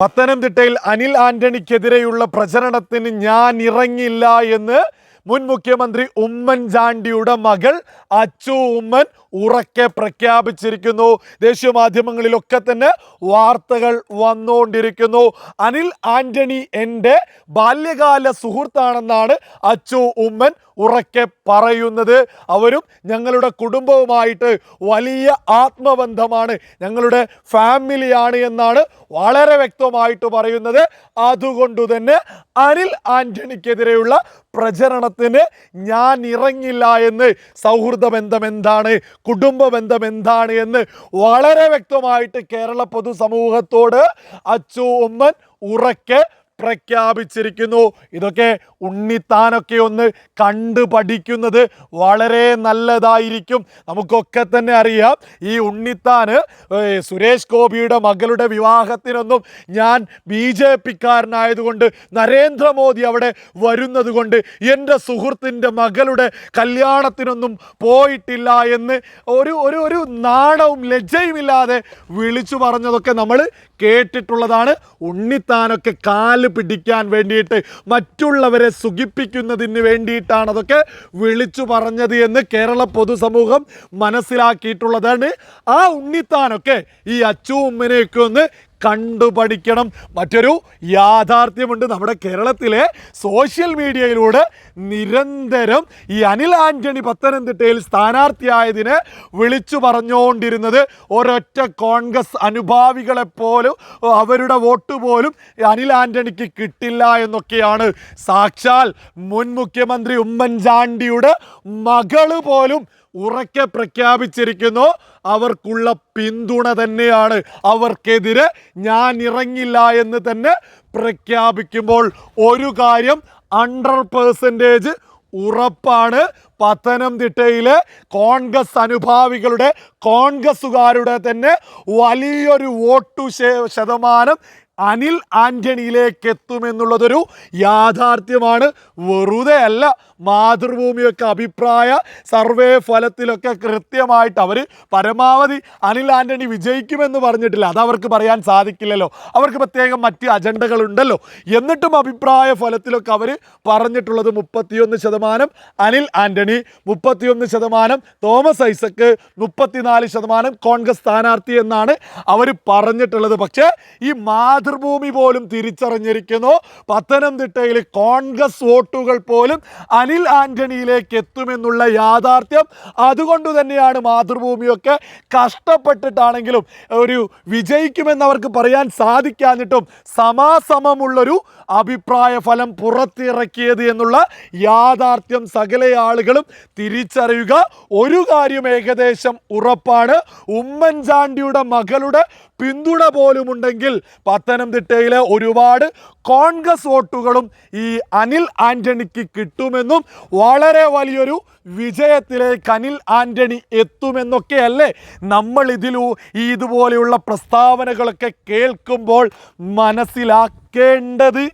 പത്തനംതിട്ടയിൽ അനിൽ ആന്റണിക്കെതിരെയുള്ള പ്രചരണത്തിന് ഞാൻ ഇറങ്ങില്ല എന്ന് മുൻ മുഖ്യമന്ത്രി ഉമ്മൻചാണ്ടിയുടെ മകൾ അച്ചു ഉമ്മൻ ഉറക്കെ പ്രഖ്യാപിച്ചിരിക്കുന്നു. ദേശീയ മാധ്യമങ്ങളിലൊക്കെ തന്നെ വാർത്തകൾ വന്നുകൊണ്ടിരിക്കുന്നു. അനിൽ ആന്റണി എന്റെ ബാല്യകാല സുഹൃത്താണെന്നാണ് അച്ചു ഉമ്മൻ ഉറക്കെ പറയുന്നത്. അവരും ഞങ്ങളുടെ കുടുംബവുമായിട്ട് വലിയ ആത്മബന്ധമാണ്. ഞങ്ങളുടെ ഫാമിലിയാണ് എന്നാണ് വളരെ വ്യക്തമായിട്ട് പറയുന്നത്. അതുകൊണ്ട് തന്നെ അനിൽ ആന്റണിക്കെതിരെയുള്ള പ്രചരണത്തിന് ഞാൻ ഇറങ്ങില്ല എന്ന് സൗഹൃദ ബന്ധം എന്താണ്? കുടുംബ ബന്ധം എന്താണ് എന്ന് വളരെ വ്യക്തമായിട്ട് കേരള പൊതുസമൂഹത്തോട് അച്ചു ഉമ്മൻ ഉറക്കെ പ്രഖ്യാപിച്ചിരിക്കുന്നു. ഇതൊക്കെ ഉണ്ണിത്താനൊക്കെ ഒന്ന് കണ്ടു പഠിക്കുന്നത് വളരെ നല്ലതായിരിക്കും. നമുക്കൊക്കെ തന്നെ അറിയാം. ഈ ഉണ്ണിത്താന് സുരേഷ് ഗോപിയുടെ മകളുടെ വിവാഹത്തിനൊന്നും ഞാൻ ബി ജെ പിക്കാരനായതുകൊണ്ട് നരേന്ദ്രമോദി അവിടെ വരുന്നത് കൊണ്ട് എന്റെ സുഹൃത്തിന്റെ മകളുടെ കല്യാണത്തിനൊന്നും പോയിട്ടില്ല എന്ന് ഒരു ഒരു ഒരു നാണവും ലജ്ജയുമില്ലാതെ വിളിച്ചു പറഞ്ഞതൊക്കെ നമ്മൾ കേട്ടിട്ടുള്ളതാണ്. ഉണ്ണിത്താനൊക്കെ കാൽ പിടിക്കാൻ വേണ്ടിയിട്ട് മറ്റുള്ളവരെ സുഖിപ്പിക്കുന്നതിന് വേണ്ടിയിട്ടാണ് അതൊക്കെ വിളിച്ചു പറഞ്ഞത് എന്ന് കേരള പൊതുസമൂഹം മനസ്സിലാക്കിയിട്ടുള്ളതാണ്. ആ ഉണ്ണിത്താനൊക്കെ ഈ അച്ചു ഉമ്മനെയൊക്കെ ഒന്ന് കണ്ടുപഠിക്കണം. മറ്റൊരു യാഥാർത്ഥ്യമുണ്ട് നമ്മുടെ കേരളത്തിലെ സോഷ്യൽ മീഡിയയിലൂടെ നിരന്തരം ഈ അനിൽ ആന്റണി പത്തനംതിട്ടയിൽ സ്ഥാനാർത്ഥിയായതിന് വിളിച്ചു പറഞ്ഞുകൊണ്ടിരുന്നത് ഒരൊറ്റ കോൺഗ്രസ് അനുഭാവികളെപ്പോലും അവരുടെ വോട്ട് പോലും അനിൽ ആന്റണിക്ക് കിട്ടില്ല എന്നൊക്കെയാണ്. സാക്ഷാൽ മുൻ മുഖ്യമന്ത്രി ഉമ്മൻചാണ്ടിയുടെ മകൾ പോലും ഉറക്കെ പ്രഖ്യാപിച്ചിരിക്കുന്നു. അവർക്കുള്ള പിന്തുണ തന്നെയാണ്. അവർക്കെതിരെ ഞാൻ ഇറങ്ങില്ല എന്ന് തന്നെ പ്രഖ്യാപിക്കുമ്പോൾ ഒരു കാര്യം ഹൺഡ്രഡ് പേഴ്സന്റേജ് ഉറപ്പാണ്. പത്തനംതിട്ടയിലെ കോൺഗ്രസ് അനുഭാവികളുടെ കോൺഗ്രസ്സുകാരുടെ തന്നെ വലിയൊരു വോട്ടു ശതമാനം അനിൽ ആന്റണിയിലേക്ക് എത്തുമെന്നുള്ളതൊരു യാഥാർത്ഥ്യമാണ്. വെറുതെ അല്ല മാതൃഭൂമിയൊക്കെ അഭിപ്രായ സർവേ ഫലത്തിലൊക്കെ കൃത്യമായിട്ട് അവർ പരമാവധി അനിൽ ആന്റണി വിജയിക്കുമെന്ന് പറഞ്ഞിട്ടില്ല. അത് അവർക്ക് പറയാൻ സാധിക്കില്ലല്ലോ. അവർക്ക് പ്രത്യേകം മറ്റ് അജണ്ടകളുണ്ടല്ലോ. എന്നിട്ടും അഭിപ്രായ ഫലത്തിലൊക്കെ അവർ പറഞ്ഞിട്ടുള്ളത് മുപ്പത്തിയൊന്ന് ശതമാനം അനിൽ ആന്റണി മുപ്പത്തിയൊന്ന് ശതമാനം തോമസ് ഐസക്ക് മുപ്പത്തിനാല് ശതമാനം കോൺഗ്രസ് സ്ഥാനാർത്ഥി എന്നാണ് അവർ പറഞ്ഞിട്ടുള്ളത്. പക്ഷേ ഈ മാതൃഭൂമി പോലും തിരിച്ചറിഞ്ഞിരിക്കുന്നു. പത്തനംതിട്ടയിൽ കോൺഗ്രസ് വോട്ടുകൾ പോലും അനിൽ ആന്റണിയിലേക്ക് എത്തുമെന്നുള്ള യാഥാർത്ഥ്യം. അതുകൊണ്ട് തന്നെയാണ് മാതൃഭൂമിയൊക്കെ കഷ്ടപ്പെട്ടിട്ടാണെങ്കിലും ഒരു വിജയിക്കുമെന്ന് അവർക്ക് പറയാൻ സാധിക്കാഞ്ഞിട്ടും സമാസമമുള്ളൊരു അഭിപ്രായ ഫലം പുറത്തിറക്കിയത് എന്നുള്ള യാഥാർത്ഥ്യം സകല ആളുകളും തിരിച്ചറിയുക. ഒരു കാര്യം ഏകദേശം ഉറപ്പാണ്. ഉമ്മൻചാണ്ടിയുടെ മകളുടെ പിന്തുണ പോലുമുണ്ടെങ്കിൽ പത്തനംതിട്ടയിലെ ഒരുപാട് കോൺഗ്രസ് വോട്ടുകളും ഈ അനിൽ ആന്റണിക്ക് കിട്ടുമെന്നും വളരെ വലിയൊരു വിജയത്തിലേക്ക് അനിൽ ആന്റണി എത്തുമെന്നൊക്കെയല്ലേ നമ്മൾ ഇതിലൂ ഈ ഇതുപോലെയുള്ള പ്രസ്താവനകളൊക്കെ കേൾക്കുമ്പോൾ മനസ്സിലാക്കേണ്ടത്.